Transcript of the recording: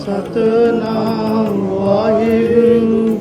Satnam.